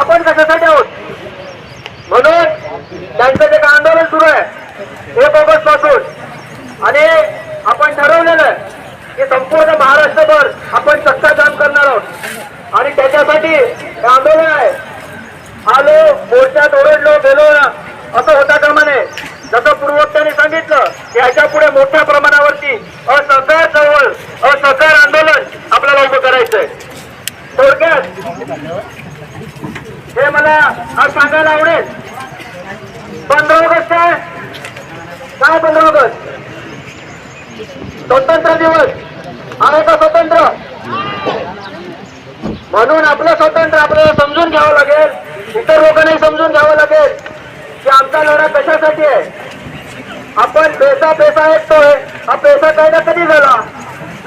आपण कशासाठी आहोत? म्हणून त्यांचं जे काय आंदोलन सुरू आहे. एक ऑगस्टपासून. आणि आपण ठरवलेलं आहे की संपूर्ण महाराष्ट्रभर आपण चक्काजाम करणार आहोत. आणि त्याच्यासाठी हे आंदोलन आहे. आलो मोर्चात ओरडलो गेलो असं होता कामा नये. जसं पूर्वक्त्यांनी सांगितलं की याच्यापुढे मोठ्या मला सांगायला आवडेल. पंधरा ऑगस्ट आहे. काय पंधरा ऑगस्ट? स्वतंत्र दिवस. आहे का स्वतंत्र? म्हणून आपलं स्वतंत्र आपल्याला समजून घ्यावं लागेल. इतर लोकांनाही समजून घ्यावं लागेल की आमचा लढा कशासाठी आहे. आपण पैसा पैसा ऐकतोय. हा पैसा कायदा कधी झाला?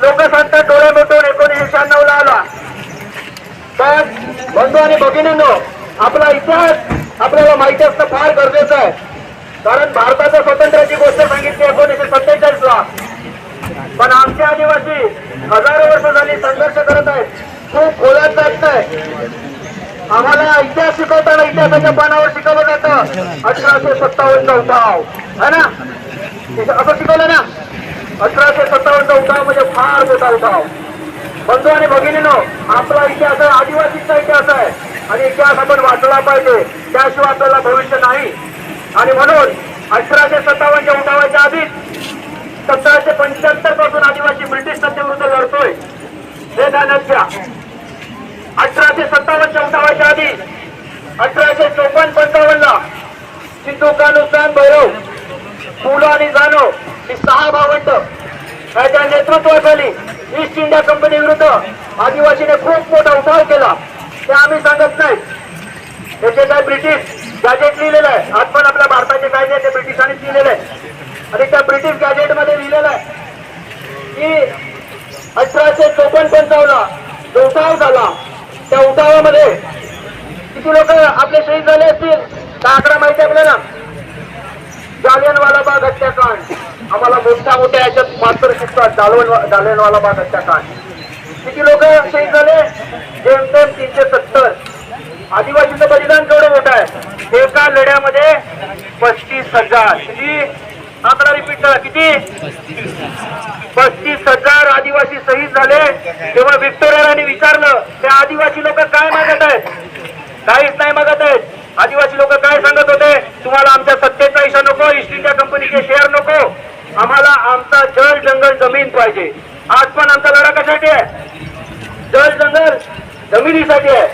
लोक सांगतात डोळे मोठून एकोणीसशे शहाण्णव ला आला. तर बंधू आणि भगिनींनो आपला इतिहास आपल्याला माहिती असणं फार गरजेचं आहे. कारण भारताच्या स्वातंत्र्याची गोष्ट सांगितली एकोणीसशे सत्तेचाळीस ला पण आमचे आदिवासी हजारो वर्ष झाली संघर्ष करत आहेत. खूप खोलात जात नाही. आम्हाला इतिहास शिकवताना इतिहासाच्या पानावर शिकवलं जातं. अठराशे सत्तावन्नचा उठाव. है ना? असं शिकवलं ना? अठराशे सत्तावन्नचा उठाव म्हणजे फार मोठा उठाव. बंधू आणि भगिनीनो आपला इतिहास आहे आदिवासीचा इतिहास आहे. आणि इतिहास आपण वाचला पाहिजे. त्याशिवाय आपल्याला भविष्य नाही. आणि म्हणून अठराशे सत्तावन्नच्या उठावाच्या आधीच सतराशे पंच्याहत्तरपासून आदिवासी ब्रिटिश सत्तेविरुद्ध लढतोय. हे ध्यानात घ्या. अठराशे सत्तावन्नच्या उठावाच्या आधी अठराशे चोपन्न पंचावन्नला सिद्धू कानुसान भैरव पुलो आणि जानो ही सहा भावंड याच्या नेतृत्वाखाली ईस्ट इंडिया कंपनी विरुद्ध आदिवासीने खूप मोठा उठाव केला. ते आम्ही सांगत नाही. त्याचे काय ब्रिटिश गॅजेट लिहिलेलं आहे आज पण आपल्या भारताचे कायदे ते ब्रिटिशांनीच लिहिलेले आहे. आणि त्या ब्रिटिश गॅजेटमध्ये लिहिलेलं आहे की अठराशे चौपन्न पंचावन्न जो उठाव झाला त्या उठावामध्ये किती लोक आपले शहीद झाले असतील? त्या आकडा माहिती आहे आपल्याला? जालियनवाला बाग हत्याकांड. आम्हाला मोठ्या मोठ्या याच्यात मात्र शिकतात जालवन जालियनवाला बाग हत्याकांड. किती लोक शहीद झाले. जेमतेम तीनशे सत्तर. आदिवासीचं बलिदान केवढं मोठं आहे. एका लढ्यामध्ये पस्तीस हजार. किती? आकडा रिपीट करा. किती? पस्तीस हजार आदिवासी शहीद झाले. तेव्हा विक्टोरियाने विचारलं ते आदिवासी लोक काय मागत आहेत? काहीच नाही मागत आहेत. आदिवासी लोक काय सांगत होते? तुम्हाला आमच्या सत्तेचा हिशा नको ईस्ट इंडिया कंपनीचे शेअर नको. आम्हाला आमचा जल जंगल जमीन पाहिजे. आज पण आमचा लढा कशासाठी आहे? जल जंगल जमिनीसाठी आहे.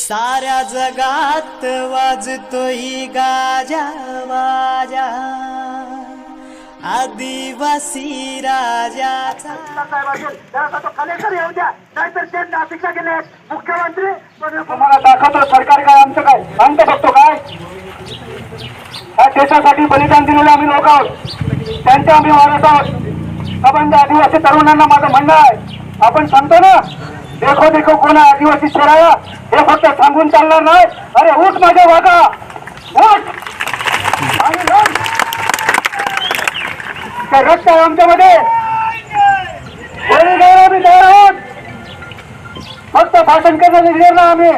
साऱ्या जगात वाजतोय गाजा वाजा. आदिवासी राजाचा. गेले मुख्यमंत्री तुम्हाला दाखवतो सरकार काय आमचं काय? सांगतो बघतो काय? देशासाठी बलिदान दिलेले आम्ही लोक आहोत. त्यांचे आम्ही वारस आहोत सबंध आदिवासी तरुणांना माझं म्हणणं आहे आपण सांगतो ना देखो देखो कोण आदिवासी चेहरा हे फक्त सांगून चालणार नाही. अरे उठ माझ्या वागा उठ. आणि रक्त आहे आमच्यामध्ये. आम्ही तयार आहोत. फक्त भाषण करण्याचे निर्णय ना आम्ही.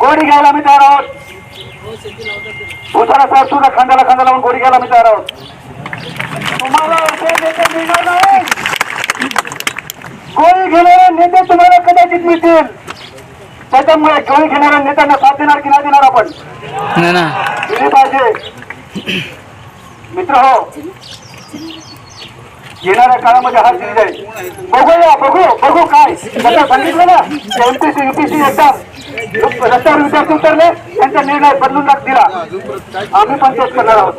गोडी घ्यायला आम्ही तयार आहोत. भूषणा साहेब सुद्धा खांद्याला खांदा लावून गोडी घ्यायला आम्ही तयार आहोत. तुम्हाला असे नेते मिळणार नाही गोळी घेणारे नेते तुम्हाला कदाचित मिळतील. त्याच्यामुळे गोळी घेणाऱ्या नेत्यांना साथ देणार की नाही देणार आपण? दिली पाहिजे. मित्र हो येणाऱ्या काळामध्ये हा सिरीज आहे बघूया बघू बघू काय. सांगितलं ना एमपीसी युपीसी एक्झाम रस्त्यावर विद्यार्थी उतरले त्यांचा निर्णय बदलून टाक दिला. आम्ही पण तेच करणार आहोत.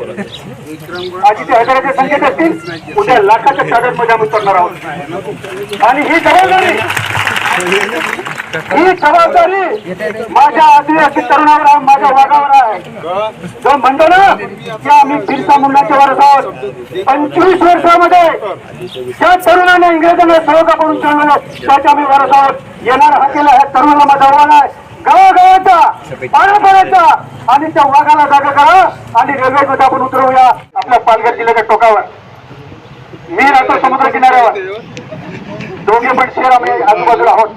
आधी ते हजाराचे संख्येत असतील उद्या लाखाच्या ताब्यात आम्ही उतरणार आहोत. आणि ही जबाबदारी ही जबाबदारी माझ्या आदिवासी तरुणावर आहे माझ्या वाघावर आहे. जो म्हणतो ना की आम्ही बिरसा मुंडाचे वारस आहोत पंचवीस वर्षामध्ये ज्या तरुणाने इंग्रजांना सहका करून ठेवलेलं त्याच्या आम्ही वारस आहोत येणार हा केला ह्या तरुणाला माझा आव्हान आहे. गावागावाचा पाण्यापाण्याचा आणि त्या वाघाला जागा करा आणि रेल्वेमध्ये आपण उतरवूया आपल्या पालघर जिल्ह्याच्या टोकावर. मी राहतो समुद्र किनाऱ्यावर. दोघे पण शेर आम्ही आजूबाजूला आहोत.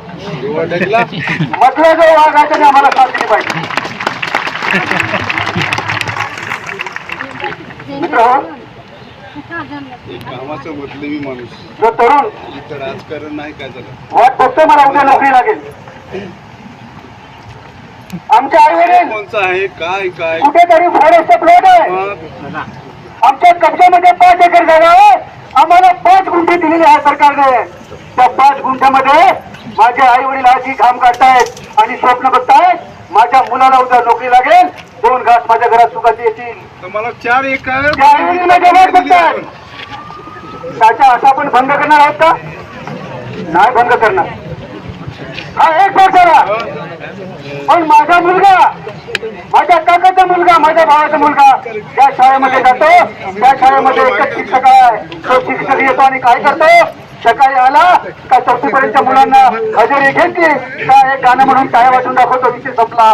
मधला जो वाघ आहे त्याने आम्हाला साथ दिली पाहिजे. मित्र माणूस जो तरुण राजकारण नाही काय झालं वाट बघतोय मला उद्या नोकरी लागेल. आमच्या आई वडील कोणचं आहे काय काय कुठेतरी फॉरेस्ट प्लॉट आहे. आमच्या कब्जामध्ये पाच एकर जागा आहे. आम्हाला पाच गुंठे दिलेले आहे सरकारने. त्या पाच गुंठ्यामध्ये माझे आई वडील आजी घाम काढतायत आणि स्वप्न बघतायत माझ्या मुलाला उद्या नोकरी लागेल दोन घास माझ्या घरात सुखाचे येतील. चार एकर त्याच्या असा आपण भंग करणार आहोत का? नाही भंग करणार. हा एक वर्षाला पण माझा मुलगा माझ्या काकाचा मुलगा माझ्या भावाचा मुलगा ज्या शाळेमध्ये जातो. त्या शाळेमध्ये एकच शिक्षक आहे. तो शिक्षक येतो आणि काय करतो? सकाळी आला का चौथीपर्यंतच्या मुलांना हजेरी घेतली? का एक गाणं म्हणून काय वाटून दाखवतो? विषय संपला